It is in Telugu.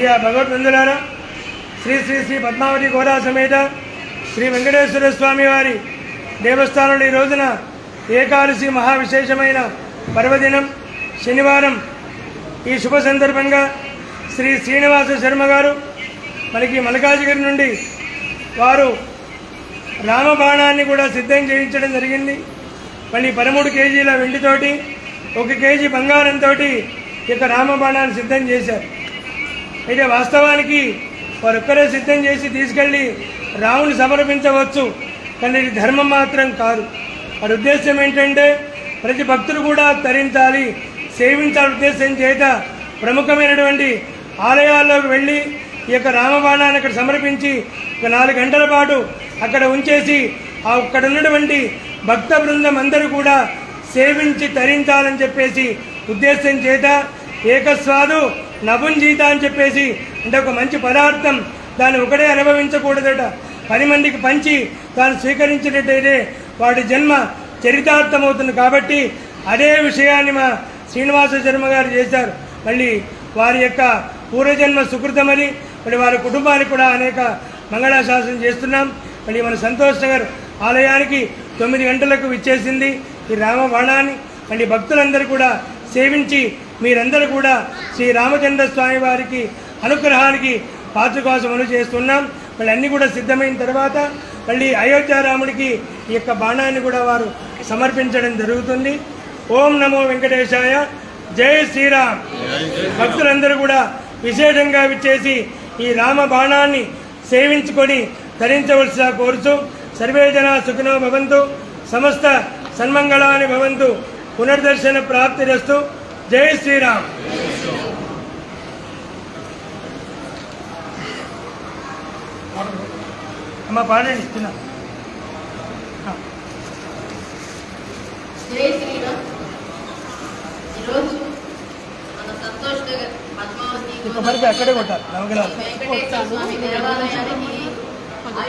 ప్రియ భగవద్బంధులారా శ్రీ శ్రీ శ్రీ పద్మావతి గోదా సమేత శ్రీ వెంకటేశ్వర స్వామి వారి దేవస్థానంలో ఈ రోజున ఏకాదశి మహావిశేషమైన పర్వదినం శనివారం. ఈ శుభ సందర్భంగా శ్రీ శ్రీనివాస శర్మ గారు మనకి మల్కాజిగిరి నుండి వారు రామబాణాన్ని కూడా సిద్ధం చేయించడం జరిగింది. మళ్ళీ పదమూడు కేజీల వెండితోటి ఒక కేజీ బంగారంతో ఇక రామబాణాన్ని సిద్ధం చేశారు. అయితే వాస్తవానికి వారు ఒక్కరే సిద్ధం చేసి తీసుకెళ్ళి రాముని సమర్పించవచ్చు. కానీ ఇది ధర్మం మాత్రం కాదు. వారి ఉద్దేశం ఏంటంటే ప్రతి భక్తులు కూడా తరించాలి సేవించాలి ఉద్దేశం చేత ప్రముఖమైనటువంటి ఆలయాల్లోకి వెళ్ళి ఈ యొక్క రామబాణాన్ని అక్కడ సమర్పించి ఒక నాలుగు గంటల పాటు అక్కడ ఉంచేసి ఆ అక్కడ ఉన్నటువంటి భక్త బృందం అందరూ కూడా సేవించి తరించాలని చెప్పేసి ఉద్దేశం చేత ఏకస్వాదు నభుంజీత అని చెప్పేసి అంటే ఒక మంచి పదార్థం దాన్ని ఒకటే అనుభవించకూడదట. పది మందికి పంచి తాను స్వీకరించినట్టయితే వాడి జన్మ చరితార్థమవుతుంది కాబట్టి అదే విషయాన్ని మా శ్రీనివాస శర్మ గారు చేశారు. మళ్ళీ వారి యొక్క పూర్వజన్మ సుకృతమని మళ్ళీ వారి కుటుంబానికి కూడా అనేక మంగళాశాసనం చేస్తున్నాం. మళ్ళీ మన సంతోష్ నగర్ ఆలయానికి తొమ్మిది గంటలకు విచ్చేసింది ఈ రామబాణాన్ని. మళ్ళీ భక్తులందరూ కూడా సేవించి మీరందరూ కూడా శ్రీ రామచంద్ర స్వామి వారికి అనుగ్రహానికి పాత్రకోసములు చేస్తున్నాం. మళ్ళీ అన్నీ కూడా సిద్ధమైన తర్వాత మళ్ళీ అయోధ్యారాముడికి ఈ యొక్క బాణాన్ని కూడా వారు సమర్పించడం జరుగుతుంది. ఓం నమో వెంకటేశాయ. జై శ్రీరామ్. భక్తులందరూ కూడా విశేషంగా విచ్చేసి ఈ రామ బాణాన్ని సేవించుకొని ధరించవలసిన కోరుచు సర్వే జన సుఖినో భవంతు. సమస్త సన్మంగళాన్ని భవంతు. పునర్దర్శన ప్రాప్తిరస్తు జై శ్రీరామ్. అమ్మ పాడండి ఇస్తున్నా జై శ్రీరామ్. ఈరోజు మన సంతోష్ నగర్ పద్మావతి అక్కడే వెంకటేశ్వర స్వామి దేవాలయానికి